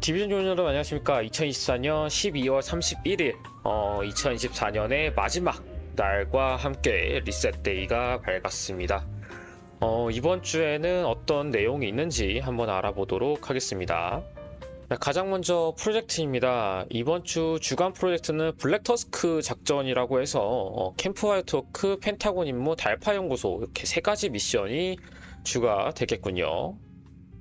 디비전 용 여러분 안녕하십니까? 2024년 12월 31일 어, 2024년의 마지막 날과 함께 리셋데이가 밝았습니다. 어, 이번 주에는 어떤 내용이 있는지 한번 알아보도록 하겠습니다. 네, 가장 먼저 프로젝트입니다. 이번 주 주간 프로젝트는 블랙터스크 작전이라고 해서 어, 캠프와이어 토크, 펜타곤 임무, 달파 연구소 이렇게 세 가지 미션이 주가 되겠군요.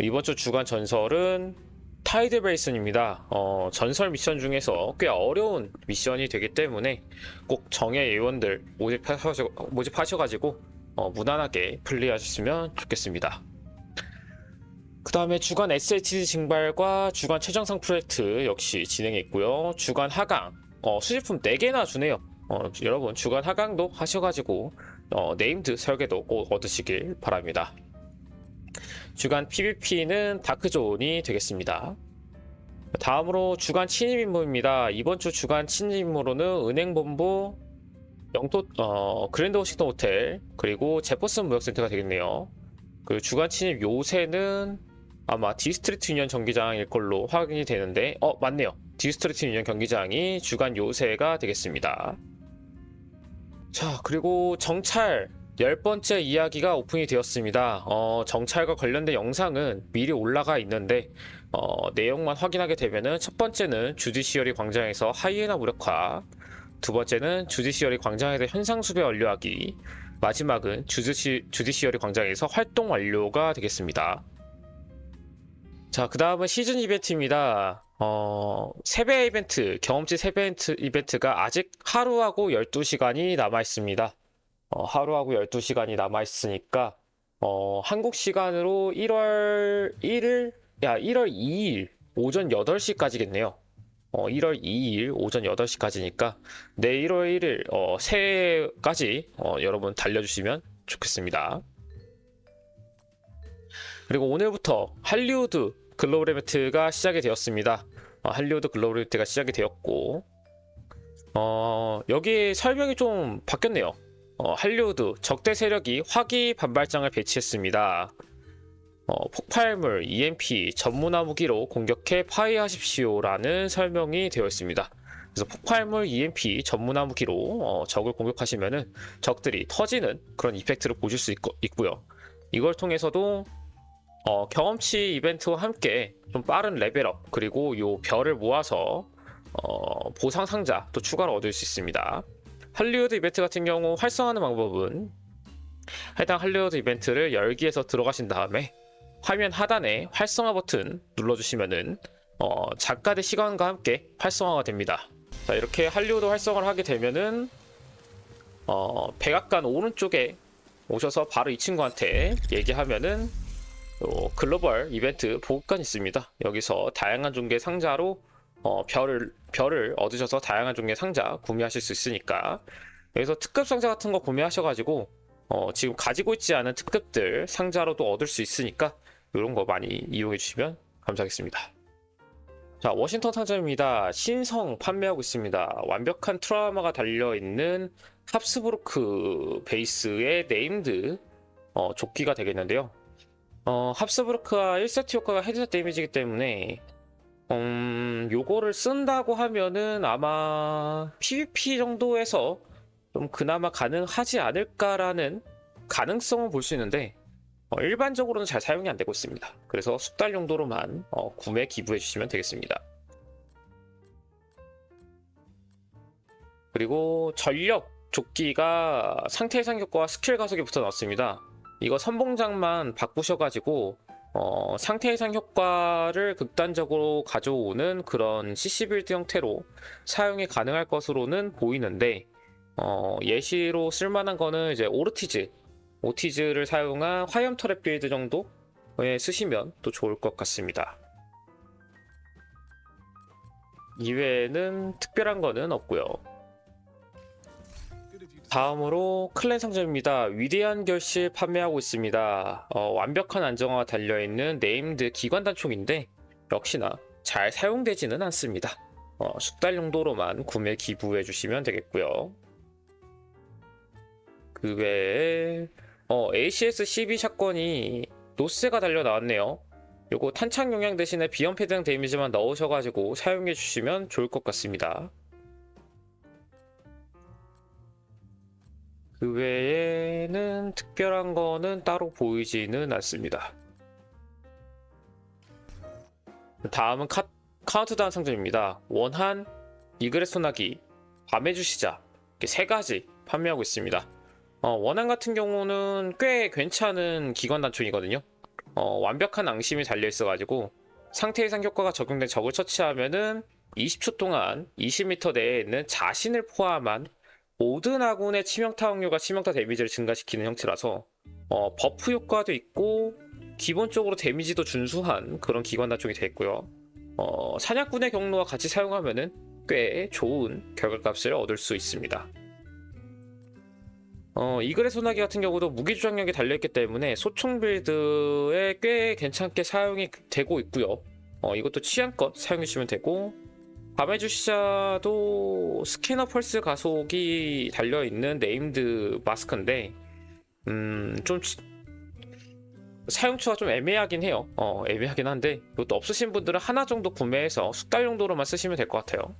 이번 주 주간 전설은 타이드 베이슨입니다. 어, 전설 미션 중에서 꽤 어려운 미션이 되기 때문에 꼭 정예 예원들 모집하셔, 모집하셔가지고 어, 무난하게 플레이하셨으면 좋겠습니다. 그 다음에 주간 SHD 증발과 주간 최정상 프로젝트 역시 진행했고요. 주간 하강 어, 수집품 4개나 주네요. 어, 여러분 주간 하강도 하셔가지고 어, 네임드 설계도 꼭 얻으시길 바랍니다. 주간 PVP는 다크존이 되겠습니다. 다음으로 주간 침입 임무입니다. 이번 주 주간 침입 임무로는 은행본부, 영토 어, 그랜드 워싱턴 호텔 그리고 제퍼슨 무역센터가 되겠네요. 그 주간 침입 요새는 아마 디스트리트 유니언 경기장일 걸로 확인이 되는데 어 맞네요. 디스트리트 유니언 경기장이 주간 요새가 되겠습니다. 자 그리고 정찰 열 번째 이야기가 오픈이 되었습니다. 어, 정찰과 관련된 영상은 미리 올라가 있는데 어, 내용만 확인하게 되면은 첫 번째는 주디시어리 광장에서 하이에나 무력화, 두 번째는 주디시어리 광장에서 현상 수배 완료하기, 마지막은 주디시, 주디시어리 광장에서 활동 완료가 되겠습니다. 자, 그 다음은 시즌 이벤트입니다. 어, 세배 이벤트, 경험치 세배 이벤트, 이벤트가 아직 하루하고 12시간이 남아 있습니다. 어, 하루하고 12시간이 남아있으니까, 어, 한국 시간으로 1월 1일, 야, 1월 2일 오전 8시까지겠네요. 어, 1월 2일 오전 8시까지니까, 내일 1월 1일, 어, 새해까지, 어, 여러분 달려주시면 좋겠습니다. 그리고 오늘부터 할리우드 글로벌 이벤트가 시작이 되었습니다. 어, 할리우드 글로벌 이벤트가 시작이 되었고, 어, 여기 설명이 좀 바뀌었네요. 어, 할리우드 적대 세력이 화기 반발장을 배치했습니다. 어, 폭발물, EMP, 전문화 무기로 공격해 파이하십시오라는 설명이 되어 있습니다. 그래서 폭발물, EMP, 전문화 무기로 어, 적을 공격하시면은 적들이 터지는 그런 이펙트를 보실 수 있, 있고요. 이걸 통해서도 어, 경험치 이벤트와 함께 좀 빠른 레벨업 그리고 요 별을 모아서 어, 보상 상자 또 추가로 얻을 수 있습니다. 할리우드 이벤트 같은 경우 활성화하는 방법은 해당 할리우드 이벤트를 열기에서 들어가신 다음에 화면 하단에 활성화 버튼 눌러주시면은 어, 작가의 시간과 함께 활성화가 됩니다. 자 이렇게 할리우드 활성화를 하게 되면은 어, 백악관 오른쪽에 오셔서 바로 이 친구한테 얘기하면은 어, 글로벌 이벤트 보급관이 있습니다. 여기서 다양한 종류의 상자로 어, 별을 별을 얻으셔서 다양한 종류의 상자 구매하실 수 있으니까 여기서 특급 상자 같은 거 구매하셔가지고 어, 지금 가지고 있지 않은 특급들 상자로도 얻을 수 있으니까 이런 거 많이 이용해 주시면 감사하겠습니다. 자 워싱턴 상점입니다. 신성 판매하고 있습니다. 완벽한 트라우마가 달려 있는 합스부르크 베이스의 네임드 어, 조끼가 되겠는데요. 어, 합스부르크와 1세트 효과가 헤드샷 데미지이기 때문에 음, 요거를 쓴다고 하면은 아마 PVP 정도에서 좀 그나마 가능하지 않을까라는 가능성은 볼 수 있는데 어, 일반적으로는 잘 사용이 안 되고 있습니다. 그래서 숙달 용도로만 어, 구매 기부해 주시면 되겠습니다. 그리고 전력 조끼가 상태 해상 효과와 스킬 가속이 붙어 나왔습니다. 이거 선봉장만 바꾸셔가지고 어, 상태 이상 효과를 극단적으로 가져오는 그런 CC 빌드 형태로 사용이 가능할 것으로는 보이는데 어, 예시로 쓸만한 거는 이제 오르티즈, 오티즈를 사용한 화염 터렛 빌드 정도에 쓰시면 또 좋을 것 같습니다. 이외에는 특별한 거는 없고요. 다음으로 클랜 상점입니다. 위대한 결실 판매하고 있습니다. 어, 완벽한 안정화가 달려있는 네임드 기관 단총인데 역시나 잘 사용되지는 않습니다. 어, 숙달 용도로만 구매 기부해 주시면 되겠고요. 그 외에 어, ACS 12 샷건이 노스가 달려 나왔네요. 요거 탄창 용량 대신에 비연패 등 데미지만 넣으셔가지고 사용해 주시면 좋을 것 같습니다. 그 외에는 특별한 거는 따로 보이지는 않습니다. 다음은 카, 카운트다운 상점입니다. 원한, 이글의 소나기, 밤의 주시자 이렇게 세 가지 판매하고 있습니다. 어, 원한 같은 경우는 꽤 괜찮은 기관 단총이거든요. 어, 완벽한 앙심이 달려 있어가지고 상태 이상 효과가 적용된 적을 처치하면은 20초 동안 20m 내에 있는 자신을 포함한 모든 아군의 치명타 확률과 치명타 데미지를 증가시키는 형태라서 어, 버프 효과도 있고 기본적으로 데미지도 준수한 그런 기관 단총이 됐고요. 어, 사냥꾼의 경로와 같이 사용하면은 꽤 좋은 결과값을 얻을 수 있습니다. 어, 이글의 소나기 같은 경우도 무기 조작력이 달려있기 때문에 소총 빌드에 꽤 괜찮게 사용이 되고 있고요. 어, 이것도 취향껏 사용해주시면 되고 밤의 주시자도 스캐너 펄스 가속이 달려있는 네임드 마스크인데 음, 좀 치- 사용처가 좀 애매하긴 해요. 어, 애매하긴 한데 이것도 없으신 분들은 하나 정도 구매해서 숙달 용도로만 쓰시면 될 것 같아요.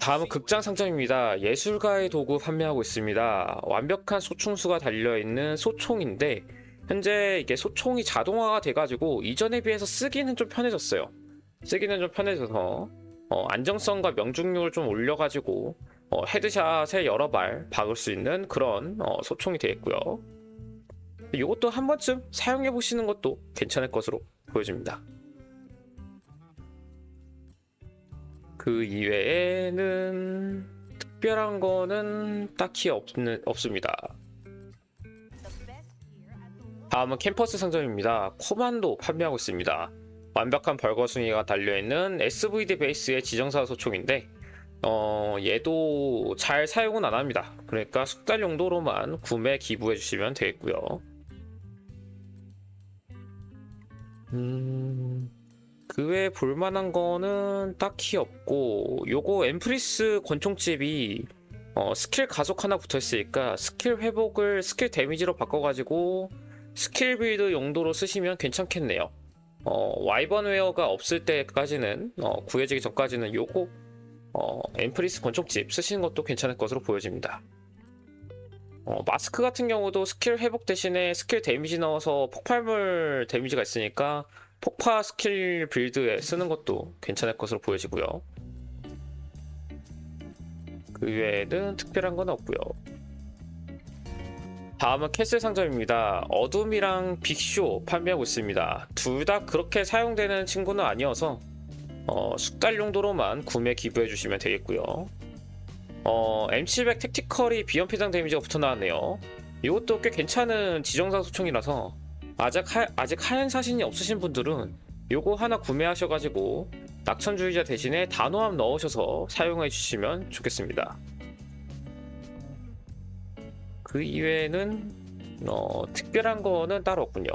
다음은 극장 상점입니다. 예술가의 도구 판매하고 있습니다. 완벽한 소총수가 달려있는 소총인데 현재 이게 소총이 자동화가 돼가지고 이전에 비해서 쓰기는 좀 편해졌어요. 쓰기는 좀 편해져서 어, 안정성과 명중률을 좀 올려가지고 어, 헤드샷에 여러 발 박을 수 있는 그런 어, 소총이 되겠고요. 이것도 한 번쯤 사용해 보시는 것도 괜찮을 것으로 보여집니다. 그 이외에는 특별한 거는 딱히 없는, 없습니다. 다음은 캠퍼스 상점입니다. 코만도 판매하고 있습니다. 완벽한 벌거숭이가 달려있는 SVD 베이스의 지정사 소총인데 어, 얘도 잘 사용은 안 합니다. 그러니까 숙달 용도로만 구매 기부해 주시면 되겠고요. 음... 그 외에 볼만한 거는 딱히 없고 요거 엠프리스 권총집이 어, 스킬 가속 하나 붙어있으니까 스킬 회복을 스킬 데미지로 바꿔가지고 스킬 빌드 용도로 쓰시면 괜찮겠네요 어, 와이번 웨어가 없을 때까지는 어, 구해지기 전까지는 요거 어, 엠프리스 권총집 쓰시는 것도 괜찮을 것으로 보여집니다 어, 마스크 같은 경우도 스킬 회복 대신에 스킬 데미지 넣어서 폭발물 데미지가 있으니까 폭파 스킬 빌드에 쓰는 것도 괜찮을 것으로 보여지고요. 그 외에는 특별한 건 없고요. 다음은 캐슬 상점입니다. 어둠이랑 빅쇼 판매하고 있습니다. 둘 다 그렇게 사용되는 친구는 아니어서 어, 숙달 용도로만 구매 기부해 주시면 되겠고요. 어, MC100 택티컬이 비연피당 데미지가 붙어 나왔네요. 이것도 꽤 괜찮은 지정사 소총이라서 아직, 하, 아직 하얀 사신이 없으신 분들은 요거 하나 구매하셔가지고 낙천주의자 대신에 단호함 넣으셔서 사용해 주시면 좋겠습니다. 그 이외에는 어, 특별한 거는 따로 없군요.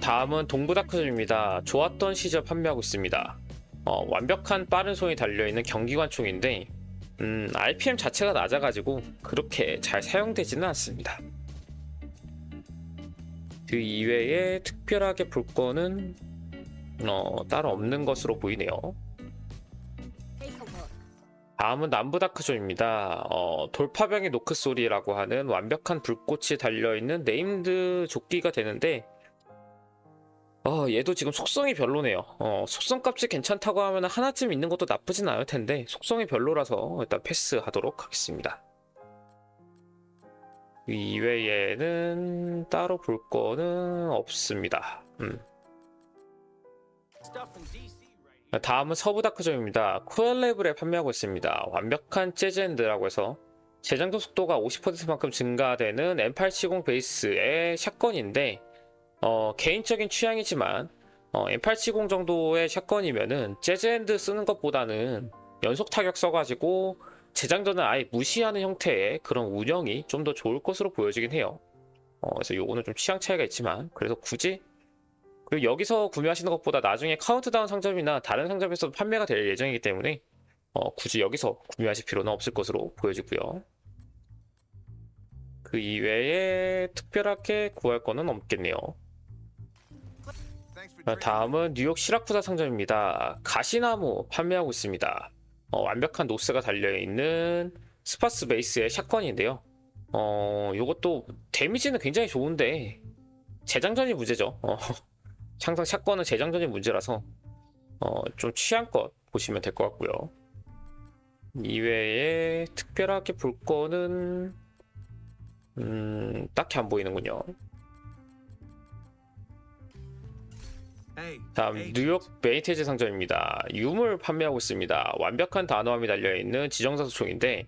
다음은 동부다크점입니다. 좋았던 시절 판매하고 있습니다. 어, 완벽한 빠른 손이 달려있는 경기관총인데 음, RPM 자체가 낮아가지고 그렇게 잘 사용되지는 않습니다. 그 이외에 특별하게 볼 거는 어, 따로 없는 것으로 보이네요. 다음은 남부다크존입니다. 어, 돌파병의 노크 소리라고 하는 완벽한 불꽃이 달려있는 네임드 조끼가 되는데 어, 얘도 지금 속성이 별로네요. 어, 속성 값이 괜찮다고 하면 하나쯤 있는 것도 나쁘진 않을 텐데 속성이 별로라서 일단 패스하도록 하겠습니다. 그 이외에는 따로 볼 거는 없습니다. 음. 다음은 서부 다크점입니다. 코엘 레벨에 판매하고 있습니다. 완벽한 재즈핸드라고 해서 재장도 속도가 50%만큼 증가되는 M870 베이스의 샷건인데 어, 개인적인 취향이지만 어, M870 정도의 샷건이면은 재즈핸드 쓰는 것보다는 연속 타격 써가지고 재장전을 아예 무시하는 형태의 그런 운영이 좀 더 좋을 것으로 보여지긴 해요. 어, 그래서 요거는 좀 취향 차이가 있지만 그래서 굳이 그리고 여기서 구매하시는 것보다 나중에 카운트다운 상점이나 다른 상점에서 판매가 될 예정이기 때문에 어, 굳이 여기서 구매하실 필요는 없을 것으로 보여지고요. 그그 이외에 특별하게 구할 거는 없겠네요. 자, 다음은 뉴욕 시라쿠사 상점입니다. 가시나무 판매하고 있습니다. 어, 완벽한 노스가 달려있는 스파스 베이스의 샷건인데요. 어, 요것도 데미지는 굉장히 좋은데 재장전이 문제죠. 어, 항상 샷건은 재장전이 문제라서 어, 좀 취향껏 보시면 될 것 같고요. 이외에 특별하게 볼 거는 음, 딱히 안 보이는군요. 다음 뉴욕 메이테즈 상점입니다. 유물 판매하고 있습니다. 완벽한 단호함이 달려있는 지정사수 총인데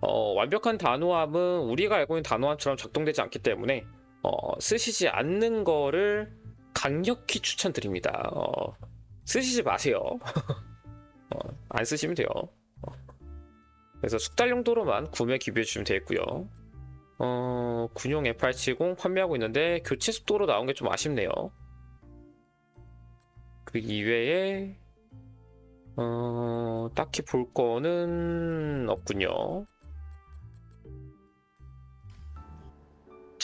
어, 완벽한 단호함은 우리가 알고 있는 단호함처럼 작동되지 않기 때문에 어, 쓰시지 않는 거를 강력히 추천드립니다. 어, 쓰시지 마세요. 어, 안 쓰시면 돼요. 어. 그래서 숙달 용도로만 구매 기부해 주시면 되겠고요. 어, 군용 F870 판매하고 있는데 교체 속도로 나온 게 좀 아쉽네요. 그 이외에 어, 딱히 볼 거는 없군요.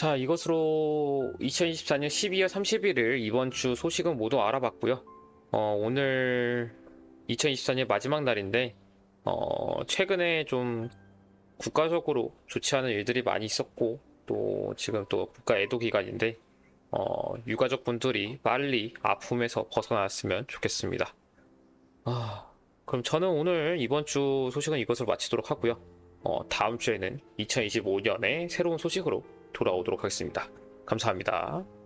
자, 이것으로 2024년 12월 31일 이번 주 소식은 모두 알아봤고요. 어, 오늘 2024년 마지막 날인데 어, 최근에 좀 국가적으로 좋지 않은 일들이 많이 있었고 또 지금 또 국가 애도 기간인데 어, 유가족 분들이 빨리 아픔에서 벗어났으면 좋겠습니다. 아, 그럼 저는 오늘 이번 주 소식은 이것으로 마치도록 하고요. 어, 다음 주에는 2025년의 새로운 소식으로 돌아오도록 하겠습니다. 감사합니다.